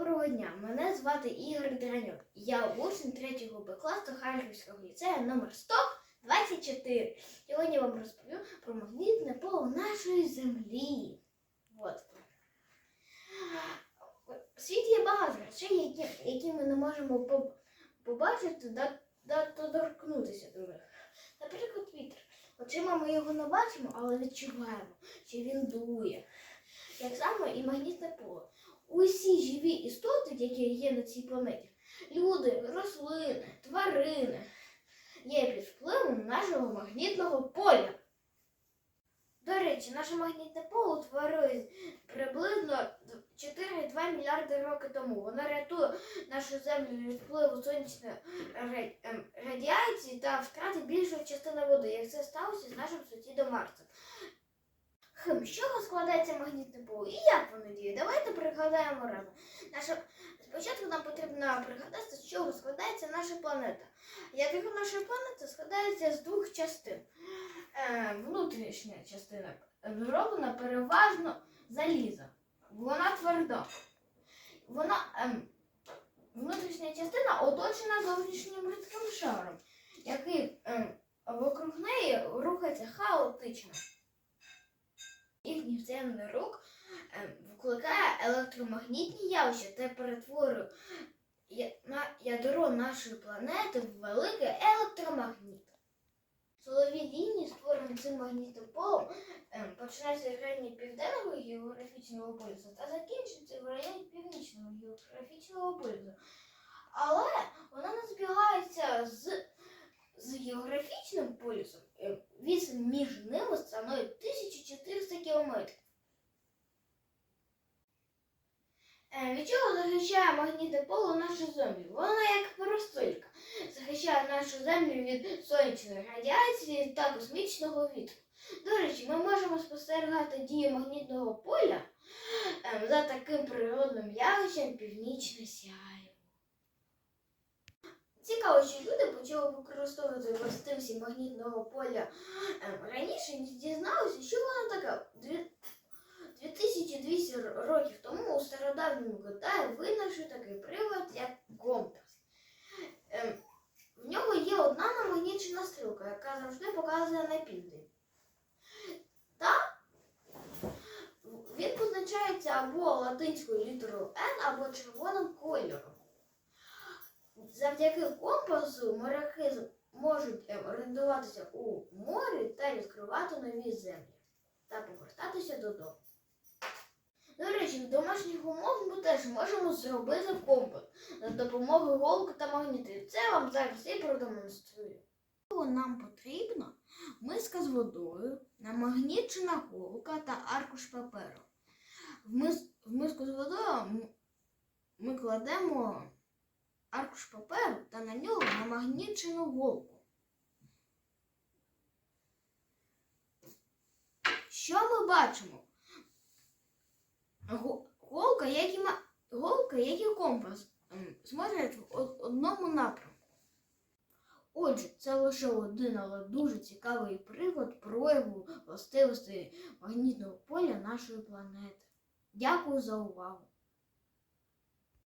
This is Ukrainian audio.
Доброго дня! Мене звати Ігор Дранюк. Я учень 3 Б класу Харківського ліцею номер 124. Сьогодні я вам розповім про магнітне поле нашої землі. От. У світі є багато речей, які, які ми не можемо побачити та, доторкнутися до них. Наприклад, вітер. Очима ми його не бачимо, але відчуваємо, що він дує. Як саме і магнітне поле. Усі живі істоти, які є на цій планеті, люди, рослини, тварини, є під впливом нашого магнітного поля. До речі, наше магнітне поле утворилось приблизно 4,2 мільярди років тому. Воно рятує нашу землю від впливу сонячної ем, радіації та втрати більшої частини води, як це сталося з нашим сусідом Марсом. Хм, з чого складається магнітне поле і як воно діє? Давайте пригадаємо разом. Наша... Спочатку нам потрібно пригадати, з чого складається наша планета. Ядро нашої планети складається з двох частин. Е, внутрішня частина е, зроблена переважно заліза. Вона тверда. Вона, ем, внутрішня частина оточена зовнішнім рідким шаром, який ем, вокруг неї рухається хаотично. Взаємний рух ем, викликає електромагнітні явища та перетворює ядро нашої планети в великий електромагніт. Силові лінії, створені цим магнітним полем, ем, починаються в районі південного географічного полюсу та закінчуються в районі північного географічного полюсу. Але вона не збігається з, з географічним полюсом. Е, між ними становить 1400. Е, Від чого захищає магнітне поле нашу землю? Воно як парасолька. Захищає нашу землю від сонячної радіації та космічного вітру. До речі, ми можемо спостерігати дію магнітного поля ем, за таким природним явищем північне сяйво. Цікаво, що люди почали використовувати властивості магнітного поля ем, раніше, ніж дізналися, що воно таке. 2200 років тому у стародавньому Китаї винайшли такий прилад, як компас. Ем, в нього є одна намагнічена стрілка, яка завжди показує на південь. Та він позначається або латинською літерою N, або червоним кольором. Завдяки компасу моряки можуть ем, орієнтуватися у морі та відкривати нові землі та повертатися додому. До речі, в домашніх умовах ми теж можемо зробити компас за допомогою голки та магнітів. Це вам зараз і продемонструю. Нам потрібно миска з водою, намагнічена голка та аркуш паперу. В, мис... в миску з водою ми кладемо аркуш паперу та на нього намагнічену голку. Що ми бачимо? Голка, як і, голка, як і компас, ем, смотрять в одному напрямку. Отже, це лише один, але дуже цікавий приклад прояву властивостей магнітного поля нашої планети. Дякую за увагу!